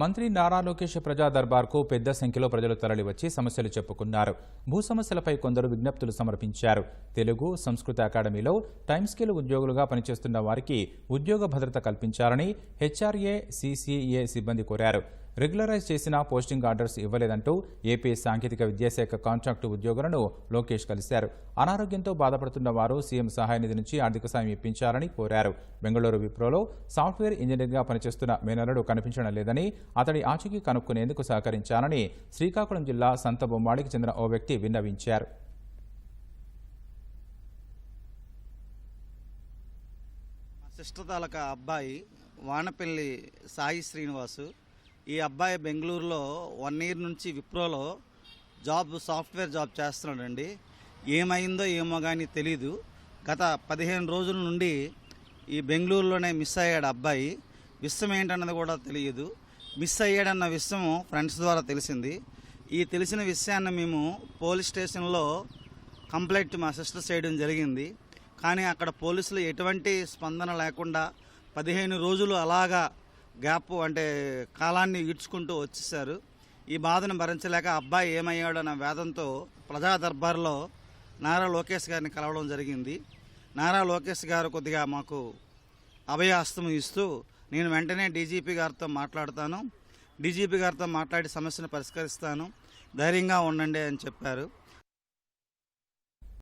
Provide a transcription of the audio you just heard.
మంత్రి నారా లోకేష్ ప్రజా దర్బార్కు పెద్ద సంఖ్యలో ప్రజలు తరలివచ్చి సమస్యలు చెప్పుకున్నారు. భూ సమస్యలపై కొందరు విజ్ఞప్తులు సమర్పించారు. తెలుగు సంస్కృత అకాడమీలో టైమ్స్కేల్ ఉద్యోగులుగా పనిచేస్తున్న వారికి ఉద్యోగ భద్రత కల్పించాలని హెచ్ఆర్ఏ సిసిఏ సిబ్బంది కోరారు. రెగ్యులరైజ్ చేసిన పోస్టింగ్ ఆర్డర్స్ ఇవ్వలేదంటూ ఏపీ సాంకేతిక విద్యాశాఖ కాంట్రాక్టు ఉద్యోగులను లోకేష్ కలిశారు. అనారోగ్యంతో బాధపడుతున్న వారు సీఎం సహాయ నిధి నుంచి ఆర్థిక సాయం ఇప్పించాలని కోరారు. బెంగళూరు విప్రోలో సాఫ్ట్వేర్ ఇంజనీర్గా పనిచేస్తున్న మేనరుడు కనిపించడం లేదని అతడి ఆచూకీ కనుక్కునేందుకు సహకరించాలని శ్రీకాకుళం జిల్లా సంత బొమ్మాడికి చెందిన ఓ వ్యక్తి విన్నవించారు. సిస్టర్ తాలూకా అబ్బాయి వానపల్లి సాయి శ్రీనివాసు. ఈ అబ్బాయి బెంగళూరులో వన్ ఇయర్ నుంచి విప్రోలో జాబ్ సాఫ్ట్వేర్ జాబ్ చేస్తున్నాడండి. ఏమైందో ఏమో కానీ తెలీదు. గత పదిహేను రోజుల నుండి ఈ బెంగళూరులోనే మిస్ అయ్యాడు అబ్బాయి. విషయం ఏంటన్నది కూడా తెలియదు. మిస్ అయ్యాడన్న విషయం ఫ్రెండ్స్ ద్వారా తెలిసింది. ఈ తెలిసిన విషయాన్ని మేము పోలీస్ స్టేషన్లో కంప్లైంట్ మా సిస్టర్ చేయడం జరిగింది. కానీ అక్కడ పోలీసులు ఎటువంటి స్పందన లేకుండా పదిహేను రోజులు అలాగా గ్యాప్ అంటే కాలాన్ని ఈడ్చుకుంటూ వచ్చేసారు ఈ బాధను భరించలేక అబ్బాయి ఏమయ్యాడన్న వేదంతో ప్రజా దర్బార్లో నారా లోకేష్ గారిని కలవడం జరిగింది. నారా లోకేష్ గారు కొద్దిగా మాకు అభయాస్తం ఇస్తూ నేను వెంటనే డీజీపీ గారితో మాట్లాడతాను. డీజీపీ గారితో మాట్లాడి సమస్యను పరిష్కరిస్తాను. ధైర్యంగా ఉండండి అని చెప్పారు.